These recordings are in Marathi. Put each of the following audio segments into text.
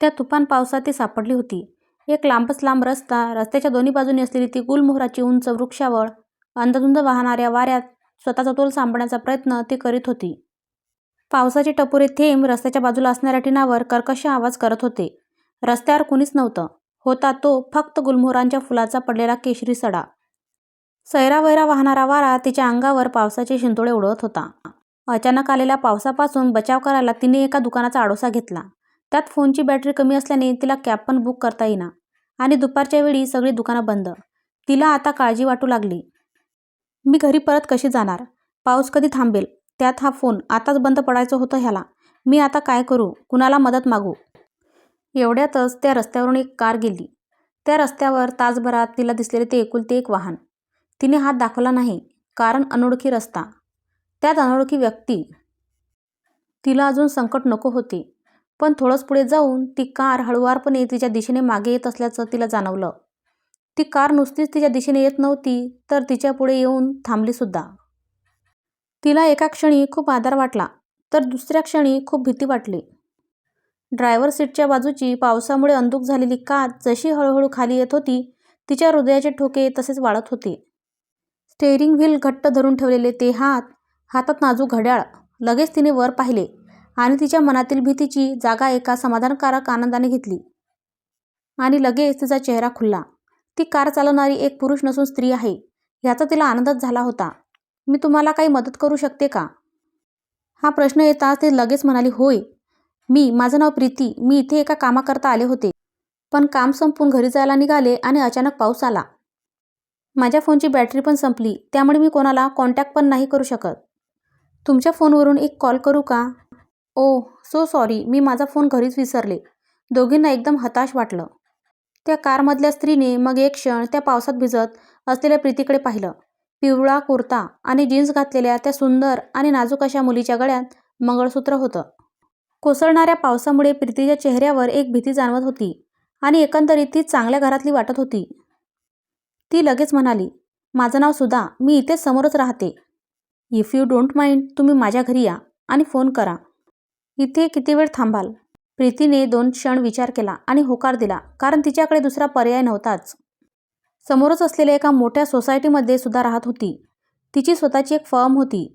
त्या तुफान पावसात ती सापडली होती. एक लांबच लांब रस्ता, रस्त्याच्या दोन्ही बाजूनी असलेली ती गुलमोहराची उंच वृक्षावळ, अंधाधुंद वाहणाऱ्या वाऱ्यात स्वतःचा तोल सांभाळण्याचा प्रयत्न ती करीत होती. पावसाचे टपोरे थेंब रस्त्याच्या बाजूला असणाऱ्या टिनावर कर्कश आवाज करत होते. रस्त्यावर कुणीच नव्हतं. होता तो फक्त गुलमोहरांच्या फुलाचा पडलेला केशरी सडा. सैरावैरा वाहणारा वारा तिच्या अंगावर पावसाचे शिंतोळे उडवत होता. अचानक आलेल्या पावसापासून बचाव करायला तिने एका दुकानाचा आडोसा घेतला. त्यात फोनची बॅटरी कमी असल्याने तिला कॅब पण बुक करता येईना. आणि दुपारच्या वेळी सगळी दुकानं बंद. तिला आता काळजी वाटू लागली. मी घरी परत कशी जाणार? पाऊस कधी थांबेल? त्यात हा फोन. आताच बंद पडायचं होतं ह्याला. मी आता काय करू? कुणाला मदत मागू? एवढ्यातच त्या रस्त्यावरून एक कार गेली. त्या रस्त्यावर तासभरात तिला दिसलेले ते एकुलते एक वाहन. तिने हात दाखवला नाही. कारण अनोळखी रस्ता. त्यात अनोळखी व्यक्ती. तिला अजून संकट नको होते. पण थोडंच पुढे जाऊन ती कार हळुवारपणे तिच्या दिशेने मागे येत असल्याचं तिला जाणवलं. ती कार नुसतीच तिच्या दिशेने येत नव्हती तर तिच्या पुढे येऊन थांबलीसुद्धा. तिला एका क्षणी खूप आधार वाटला तर दुसऱ्या क्षणी खूप भीती वाटली. ड्रायव्हर सीटच्या बाजूची पावसामुळे अंदूक झालेली काच जशी हळूहळू खाली येत होती तिच्या हृदयाचे ठोके तसेच वाढत होते. स्टेअरिंग व्हील घट्ट धरून ठेवलेले ते हात, हातात नाजूक घड्याळ. लगेच तिने वर पाहिले आणि तिच्या मनातील भीतीची जागा एका समाधानकारक आनंदाने घेतली. आणि लगेच तिचा चेहरा खुलला. ती कार चालवणारी एक पुरुष नसून स्त्री आहे याचा तिला आनंदच झाला होता. मी तुम्हाला काही मदत करू शकते का? हा प्रश्न येताच ते लगेच म्हणाली होय. मी, माझं नाव प्रीती. मी इथे एका कामाकरता आले होते. पण काम संपून घरी जायला निघाले आणि अचानक पाऊस आला. माझ्या फोनची बॅटरी पण संपली. त्यामुळे मी कोणाला कॉन्टॅक्ट पण नाही करू शकत. तुमच्या फोनवरून एक कॉल करू का? ओह सो सॉरी मी माझा फोन घरीच विसरले. दोघींना एकदम हताश वाटलं. त्या कारमधल्या स्त्रीने मग एक क्षण त्या पावसात भिजत असलेल्या प्रीतीकडे पाहिलं. पिवळा कुर्ता आणि जीन्स घातलेल्या त्या सुंदर आणि नाजूक अशा मुलीच्या गळ्यात मंगळसूत्र होतं. कोसळणाऱ्या पावसामुळे प्रीतीच्या चेहऱ्यावर एक भीती जाणवत होती आणि एकंदरीत ती चांगल्या घरातली वाटत होती. ती लगेच म्हणाली, माझं नाव सुधा. मी इथेच समोरच राहते. इफ यू डोंट माइंड तुम्ही माझ्या घरी या आणि फोन करा. इथे किती वेळ थांबाल? प्रीतीने दोन क्षण विचार केला आणि होकार दिला कारण तिच्याकडे दुसरा पर्याय नव्हताच. समोरच असलेल्या एका मोठ्या सोसायटीमध्ये सुद्धा राहत होती. तिची स्वतःची एक फर्म होती.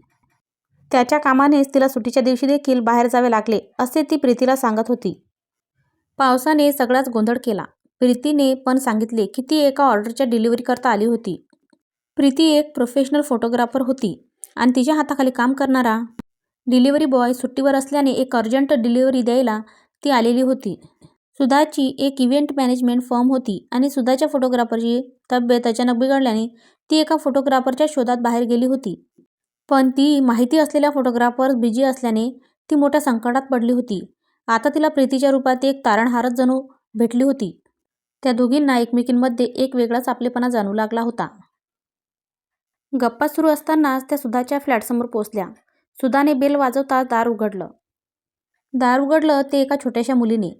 त्याच्या कामानेच तिला सुट्टीच्या दिवशी देखील बाहेर जावे लागले असे ती प्रीतीला सांगत होती. पावसाने सगळाच गोंधळ केला. प्रीतीने पण सांगितले की ती एका ऑर्डरच्या डिलिव्हरीकरता आली होती. प्रीती एक प्रोफेशनल फोटोग्राफर होती आणि तिच्या हाताखाली काम करणारा डिलिव्हरी बॉय सुट्टीवर असल्याने एक अर्जंट डिलिव्हरी द्यायला ती आलेली होती. सुधाची एक इव्हेंट मॅनेजमेंट फर्म होती आणि सुधाच्या फोटोग्राफरची तब्येत अचानक बिघडल्याने ती एका फोटोग्राफरच्या शोधात बाहेर गेली होती. पण ती माहिती असलेल्या फोटोग्राफर बिझी असल्याने ती मोठ्या संकटात पडली होती. आता तिला प्रीतीच्या रूपात एक तारणहारच जणू भेटली होती. त्या दोघींना एकमेकींमध्ये एक वेगळाच आपलेपणा जाणू लागला होता. गप्पा सुरू असतानाच त्या सुधाच्या फ्लॅटसमोर पोचल्या. सुधाने बेल वाजवताच दार उघडलं. दार उघडलं ते एका छोट्याशा मुलीने.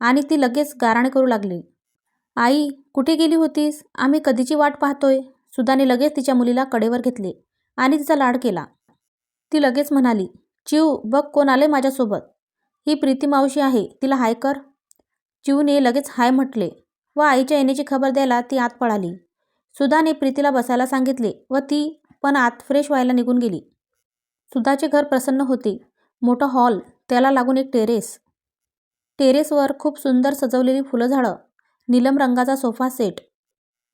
आणि ती लगेच गाराणे करू लागली. आई, कुठे गेली होतीस? आम्ही कधीची वाट पाहतोय. सुधाने लगेच तिच्या मुलीला कडेवर घेतले आणि तिचा लाड केला. ती लगेच म्हणाली, चिव बघ कोण आले माझ्यासोबत. ही प्रीती मावशी आहे. तिला हाय कर. चिवने लगेच हाय म्हटले व आईच्या येण्याची खबर द्यायला ती आत पळाली. सुधाने प्रीतीला बसायला सांगितले व ती पण आत फ्रेश व्हायला निघून गेली. सुधाचे घर प्रसन्न होते. मोठा हॉल, त्याला लागून एक टेरेस. टेरेसवर खूप सुंदर सजवलेली फुलझाडं, नीलम रंगाचा सोफा सेट,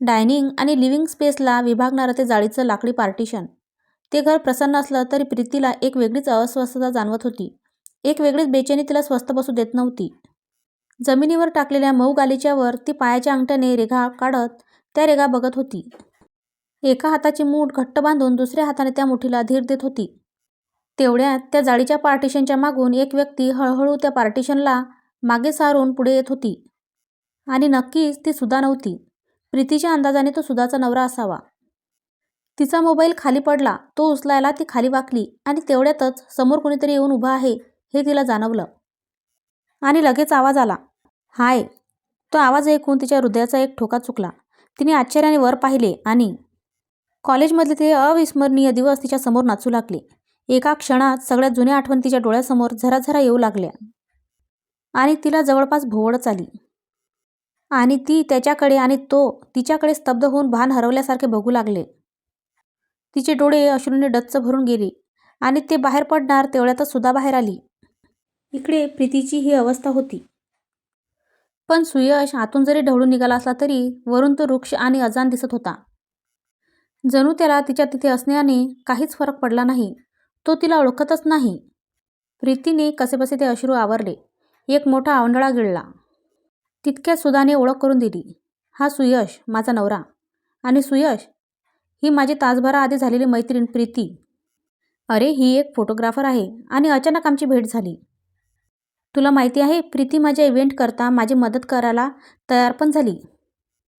डायनिंग आणि लिव्हिंग स्पेसला विभागणारं ते जाळीचं लाकडी पार्टिशन. ते घर प्रसन्न असलं तरी प्रीतीला एक वेगळीच अस्वस्थता जाणवत होती. एक वेगळीच बेचैनी तिला स्वस्थ बसू देत नव्हती. जमिनीवर टाकलेल्या मऊ गालीच्यावर ती पायाच्या अंगठ्याने रेघा काढत त्या रेघा बघत होती. एका हाताची मूठ घट्ट बांधून दुसऱ्या हाताने त्या मुठीला धीर देत होती. तेवढ्यात त्या जाळीच्या पार्टिशनच्या मागून एक व्यक्ती हळूहळू त्या पार्टिशनला मागे सारून पुढे येत होती. आणि नक्कीच ती सुधा नव्हती. प्रीतीच्या अंदाजाने तो सुधाचा नवरा असावा. तिचा मोबाईल खाली पडला. तो उचलायला ती खाली वाकली आणि तेवढ्यातच समोर कुणीतरी येऊन उभं आहे हे तिला जाणवलं. आणि लगेच आवाज आला. हाय. तो आवाज ऐकून तिच्या हृदयाचा एक ठोका चुकला. तिने आश्चर्याने वर पाहिले आणि कॉलेजमधले ते अविस्मरणीय दिवस तिच्या समोर नाचू लागले. एका क्षणात सगळ्या जुन्या आठवण तिच्या डोळ्यासमोर झराझरा येऊ लागल्या. आणि तिला जवळपास भोवळच आली. आणि ती त्याच्याकडे आणि तो तिच्याकडे स्तब्ध होऊन भान हरवल्यासारखे बघू लागले. तिचे डोळे अश्रूने डच्च भरून गेले आणि ते बाहेर पडणार तेवढ्यातच सुद्धा बाहेर आली. इकडे प्रीतीची ही अवस्था होती. पण सुयश आतून जरी ढवळून निघाला असला तरी वरून तो वृक्ष आणि अजान दिसत होता. जणू त्याला तिच्या तिथे असण्याने काहीच फरक पडला नाही. तो तिला ओळखतच नाही. प्रीतीने कसेबसे ते अश्रू आवरले. एक मोठा आवंडळा गिळला. तितक्यात सुधाने ओळख करून दिली. हा सुयश माझा नवरा. आणि सुयश? ही माझी तासभराआधी झालेली मैत्रीण प्रीती. अरे ही एक फोटोग्राफर आहे आणि अचानक आमची भेट झाली. तुला माहिती आहे प्रीती माझ्या इव्हेंट करता माझी मदत करायला तयार पण झाली.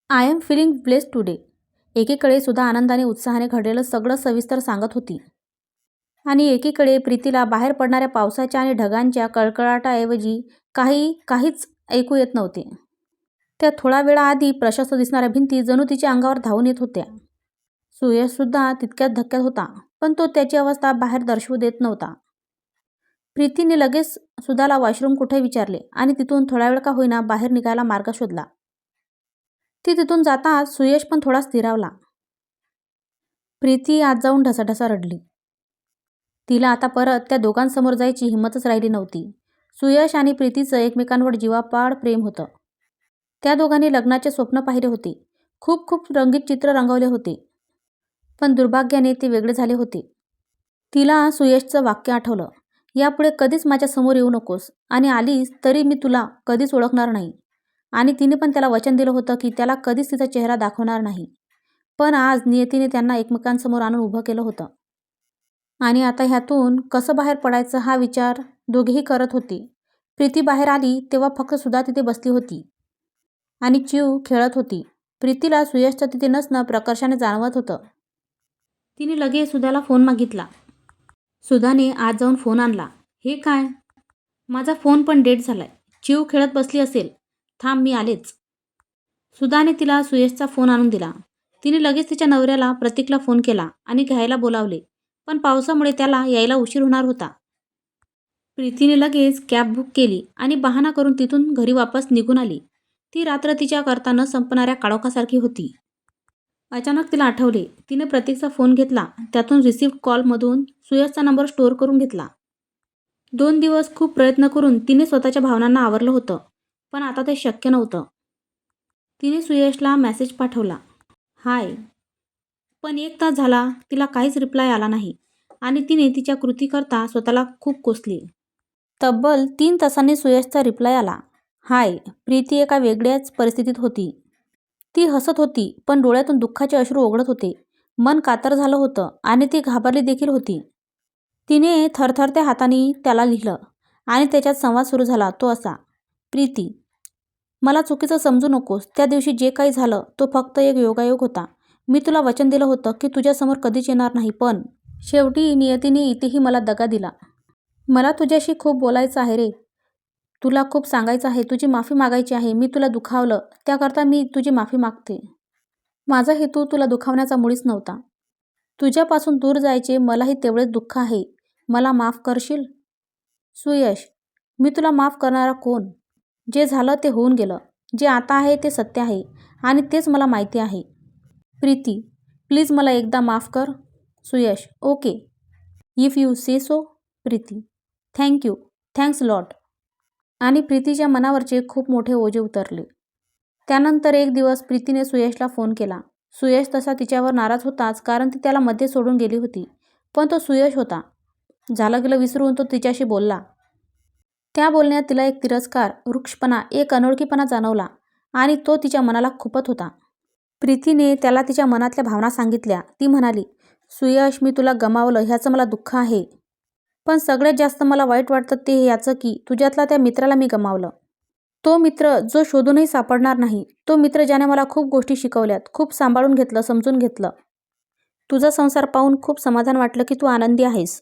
I am feeling bless today. एकीकडे सुद्धा आनंदाने उत्साहाने घडलेलं सगळं सविस्तर सांगत होती. आणि एकीकडे प्रीतीला बाहेर पडणाऱ्या पावसाच्या आणि ढगांच्या कळकळाटाऐवजी काही काहीच ऐकू येत नव्हते. त्या थोडा वेळाआधी प्रशस्त दिसणाऱ्या भिंती जणू तिच्या अंगावर धावून येत होत्या. सुयशसुद्धा तितक्याच धक्क्यात होता पण तो त्याची अवस्था बाहेर दर्शवू देत नव्हता. प्रीतीने लगेच सुधाला वॉशरूम कुठे विचारले आणि तिथून थोडा वेळ का होईना बाहेर निघायला मार्ग शोधला. ती तिथून जाताच सुयश पण थोडा स्थिरावला. प्रीती आत जाऊन ढसाढसा रडली. तिला आता परत त्या दोघांसमोर जायची हिंमतच राहिली नव्हती. सुयश आणि प्रीतीचं एकमेकांवर जीवापाड प्रेम होतं. त्या दोघांनी लग्नाचे स्वप्न पाहिले होते. खूप खूप रंगीत चित्र रंगवले होते. पण दुर्भाग्याने ते वेगळे झाले होते. तिला सुयशचं वाक्य आठवलं. यापुढे कधीच माझ्यासमोर येऊ नकोस. आणि आलीस तरी मी तुला कधीच ओळखणार नाही. आणि तिने पण त्याला वचन दिलं होतं की त्याला कधीच तिचा चेहरा दाखवणार नाही. पण आज नियतीने त्यांना एकमेकांसमोर आणून उभं केलं होतं. आणि आता ह्यातून कसं बाहेर पडायचं हा विचार दोघेही करत होते. प्रीती बाहेर आली तेव्हा फक्त सुद्धा तिथे बसली होती आणि चिव खेळत होती. प्रीतीला सुयशचं तिथे नसणं प्रकर्षाने जाणवत होतं. तिने लगेच सुधाला फोन मागितला. सुधाने आज जाऊन फोन आणला. हे काय? माझा फोन पण डेट झालाय. चिव खेळत बसली असेल. थांब मी आलेच. सुधाने तिला सुयशचा फोन आणून दिला. तिने लगेच तिच्या नवऱ्याला प्रतीकला फोन केला आणि घ्यायला बोलावले. पण पावसामुळे त्याला यायला उशीर होणार होता. प्रीतीने लगेच कॅब बुक केली आणि बहाणा करून तिथून घरी वापस निघून आली. ती रात्र तिच्या करता न संपणाऱ्या काळोखासारखी होती. अचानक तिला आठवले तिने प्रतीकचा फोन घेतला त्यातून रिसिव्ह कॉलमधून सुयशचा नंबर स्टोअर करून घेतला. दोन दिवस खूप प्रयत्न करून तिने स्वतःच्या भावनांना आवरलं होतं पण आता ते शक्य नव्हतं. तिने सुयशला मेसेज पाठवला हाय पण एक तास झाला तिला काहीच रिप्लाय आला नाही आणि तिने तिच्या कृतीकरता स्वतःला खूप कोसली. तब्बल तीन तासांनी सुयशचा रिप्लाय आला. हाय प्रीती एका वेगळ्याच परिस्थितीत होती. ती हसत होती पण डोळ्यातून दुःखाचे अश्रू ओघळत होते. मन कातर झालं होतं आणि ती घाबरली देखील होती. तिने थरथरत्या हाताने त्याला लिहिलं आणि त्याच्यात संवाद सुरू झाला तो असा प्रीती मला चुकीचं समजू नकोस. त्या दिवशी जे काही झालं तो फक्त एक योगायोग होता. मी तुला वचन दिलं होतं की तुझ्यासमोर कधीच येणार नाही पण शेवटी नियतीने इथेही मला दगा दिला. मला तुझ्याशी खूप बोलायचं आहे रे. तुला खूप सांगायचं आहे तुझी माफी मागायची आहे. मी तुला दुखावलं. त्याकरता मी तुझी माफी मागते. माझा हेतू तुला दुखावण्याचा मुळीच नव्हता. तुझ्यापासून दूर जायचे मलाही तेवढेच दुःख आहे. मला माफ करशील? सुयश मी तुला माफ करणारा कोण? जे झालं ते होऊन गेलं. जे आता आहे ते सत्य आहे. आणि तेच मला माहिती आहे. प्रीती प्लीज मला एकदा माफ कर. Suyash okay. If you say so Preeti. Thank you thanks lot. आणि प्रीतीच्या मनावरचे खूप मोठे ओझे उतरले. त्यानंतर एक दिवस प्रीतीने सुयशला फोन केला. सुयश तसा तिच्यावर नाराज होताच कारण ती त्याला मध्ये सोडून गेली होती. पण तो सुयश होता. झालं गेलं विसरून तो तिच्याशी बोलला. त्या बोलण्यात तिला एक तिरस्कार वृक्षपणा एक अनोळखीपणा जाणवला आणि तो तिच्या मनाला खुपत होता. प्रीतीने त्याला तिच्या मनातल्या भावना सांगितल्या. ती म्हणाली सुयश मी तुला गमावलं ह्याचं मला दुःख आहे. पण सगळ्यात जास्त मला वाईट वाटतं ते याचं की तुझ्यातला त्या मित्राला मी गमावलं. तो मित्र जो शोधूनही सापडणार नाही तो मित्र ज्याने मला खूप गोष्टी शिकवल्यात खूप सांभाळून घेतलं समजून घेतलं. तुझा संसार पाहून खूप समाधान वाटलं की तू आनंदी आहेस.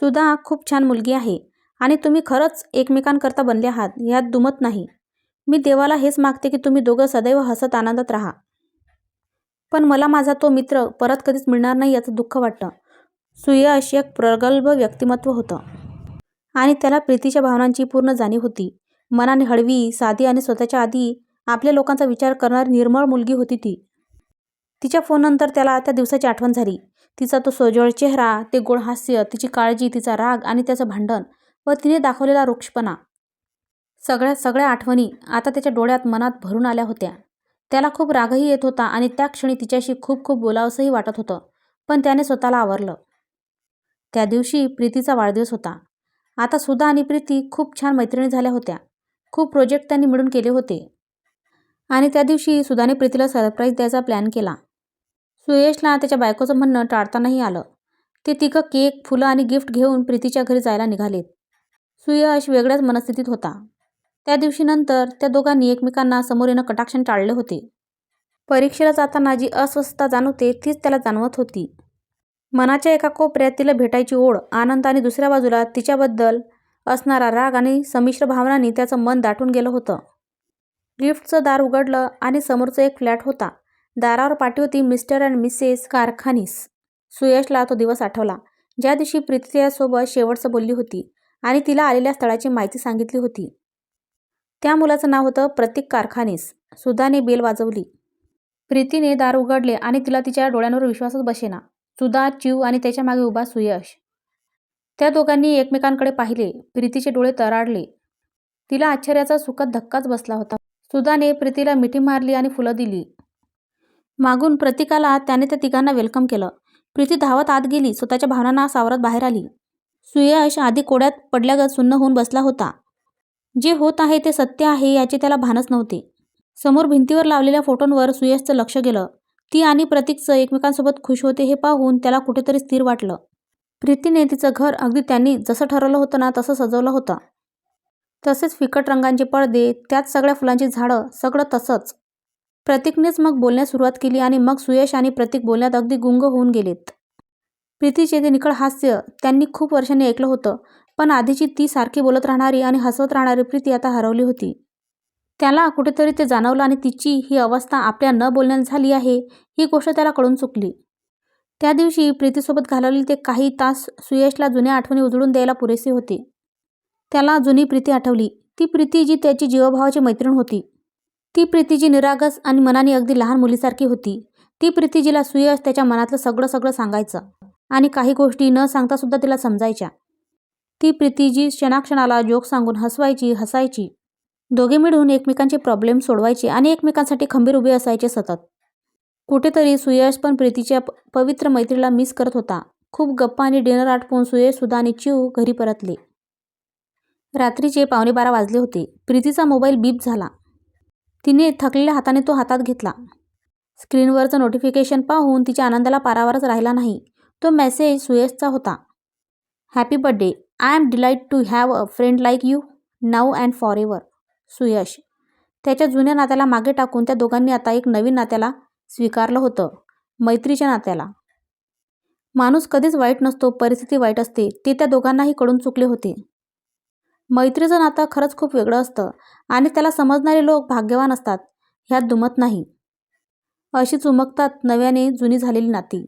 सुद्धा खूप छान मुलगी आहे आणि तुम्ही खरंच एकमेकांकरता बनले आहात ह्यात दुमत नाही. मी देवाला हेच मागते की तुम्ही दोघं सदैव हसत आनंदात राहा. पण मला माझा तो मित्र परत कधीच मिळणार नाही याचं दुःख वाटतं सुयश एक प्रगल्भ व्यक्तिमत्व होतं. आणि त्याला प्रीतीच्या भावनांची पूर्ण जाणीव होती. मनाने हळवी साधी आणि स्वतःच्या आधी आपल्या लोकांचा विचार करणारी निर्मळ मुलगी होती ती. तिच्या फोननंतर त्याला त्या दिवसाची आठवण झाली. तिचा तो सोजवळ चेहरा ते गोड हास्य तिची काळजी तिचा राग आणि त्याचं भांडण व तिने दाखवलेला रुक्षपणा. सगळ्या सगळ्या आठवणी आता त्याच्या डोळ्यात मनात भरून आल्या होत्या. त्याला खूप रागही येत होता आणि त्या क्षणी तिच्याशी खूप खूप बोलावंसंही वाटत होतं पण त्याने स्वतःला आवरलं. त्या दिवशी प्रीतीचा वाढदिवस होता. आता सुधा आणि प्रीती खूप छान मैत्रिणी झाल्या होत्या. खूप प्रोजेक्ट त्यांनी मिळून केले होते. आणि त्या दिवशी सुधाने प्रीतीला सरप्राईज द्यायचा प्लॅन केला. सुयशला त्याच्या बायकोचं म्हणणं टाळतानाही आलं. ते तिघं केक फुलं आणि गिफ्ट घेऊन प्रीतीच्या घरी जायला निघालेत. सुयश वेगळ्याच मनस्थितीत होता. त्या दिवशी नंतर त्या दोघांनी एकमेकांना समोरीनं कटाक्षण टाळले होते. परीक्षेला जाताना जी अस्वस्थता जाणवते तीच त्याला जाणवत होती. मनाच्या एका कोपऱ्यात तिला भेटायची ओढ आनंद आणि दुसऱ्या बाजूला तिच्याबद्दल असणारा राग आणि संमिश्र भावनांनी त्याचं मन दाटून गेलं होतं. लिफ्टचं दार उघडलं आणि समोरचं एक फ्लॅट होता. दारावर पाठी होती मिस्टर अँड मिसेस कारखानीस. सुयशला तो दिवस आठवला. ज्या दिवशी प्रीती त्यासोबत शेवटचं बोलली होती आणि तिला आलेल्या स्थळाची माहिती सांगितली होती. त्या मुलाचं नाव होतं प्रतीक कारखानीस. सुधाने बेल वाजवली. प्रीतीने दार उघडले आणि तिला तिच्या डोळ्यांवर विश्वासच बसेना. सुधा चिव आणि त्याच्यामागे उभा सुयश. त्या दोघांनी एकमेकांकडे पाहिले. प्रीतीचे डोळे तराडले. तिला आश्चर्याचा सुखद धक्काच बसला होता. सुधाने प्रीतीला मिठी मारली आणि फुलं दिली. मागून प्रतीकाला त्याने त्या तिघांना वेलकम केलं. प्रीती धावत आत गेली. स्वतःच्या भावनांना सावरत बाहेर आली. सुयश आधी कोड्यात पडल्यागत सुन्न होऊन बसला होता. जे होत आहे ते सत्य आहे याचे त्याला भानच नव्हते. समोर भिंतीवर लावलेल्या फोटोंवर सुयशचं लक्ष गेलं. ती आणि प्रतीकचं एकमेकांसोबत खुश होते हे पाहून त्याला कुठेतरी स्थिर वाटलं. प्रीतीने तिचं घर अगदी त्यांनी जसं ठरवलं होतं ना तसं सजवलं होतं. तसेच फिकट रंगांचे पडदे त्यात सगळ्या फुलांची झाडं सगळं तसंच. प्रतीकनेच मग बोलण्यास सुरुवात केली आणि मग सुयश आणि प्रतीक बोलण्यात अगदी गुंग होऊन गेलेत. प्रीतीचे ते निखळ हास्य त्यांनी खूप वर्षांनी ऐकलं होतं. पण आधीची ती सारखी बोलत राहणारी आणि हसवत राहणारी प्रीती आता हरवली होती. त्याला कुठेतरी ते जाणवलं आणि तिची ही अवस्था आपल्या न बोलण्यात झाली आहे ही गोष्ट त्याला कळून चुकली. त्या दिवशी प्रीतीसोबत घालवलेले ते काही तास सुयशला जुन्या आठवणी उजळून द्यायला पुरेसे होते. त्याला जुनी प्रीती आठवली. ती प्रीती जी त्याची जीवभावाची मैत्रीण होती. ती प्रीती जी निरागस आणि मनाने अगदी लहान मुलीसारखी होती. ती प्रीती जिला सुयश त्याच्या मनातलं सगळं सगळं सांगायचं आणि काही गोष्टी न सांगता सुद्धा तिला समजायच्या. ती प्रीती जी क्षणाक्षणाला जोक सांगून हसवायची हसायची. दोघे मिळून एकमेकांचे प्रॉब्लेम सोडवायचे आणि एकमेकांसाठी खंबीर उभे असायचे सतत. कुठेतरी सुयश पण प्रीतीच्या पवित्र मैत्रीला मिस करत होता. खूप गप्पा आणि डिनर आटपून सुयश सुद्धा आणि चिव घरी परतले. रात्रीचे पावणे बारा वाजले होते. प्रीतीचा मोबाईल बीप झाला. तिने थकलेल्या हाताने तो हातात घेतला. स्क्रीनवरचं नोटिफिकेशन पाहून तिच्या आनंदाला पारावरच राहिला नाही. तो मेसेज सुयशचा होता. Happy birthday I am delight to have a friend like you now and for ever Suyash. त्याच्या जुन्या नात्याला मागे टाकून त्या दोघांनी आता एक नवीन नात्याला स्वीकारलं होतं मैत्रीच्या नात्याला. माणूस कधीच वाईट नसतो परिस्थिती वाईट असते ते त्या दोघांनाही कळून चुकले होते. मैत्रीचं नातं खरंच खूप वेगळं असतं आणि त्याला समजणारे लोक भाग्यवान असतात ह्यात दुमत नाही. अशी चुमकतात नव्याने जुनी झालेली नाती.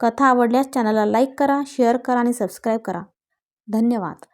कथा आवडल्यास चॅनलला लाईक करा शेअर करा आणि सबस्क्राईब करा. धन्यवाद.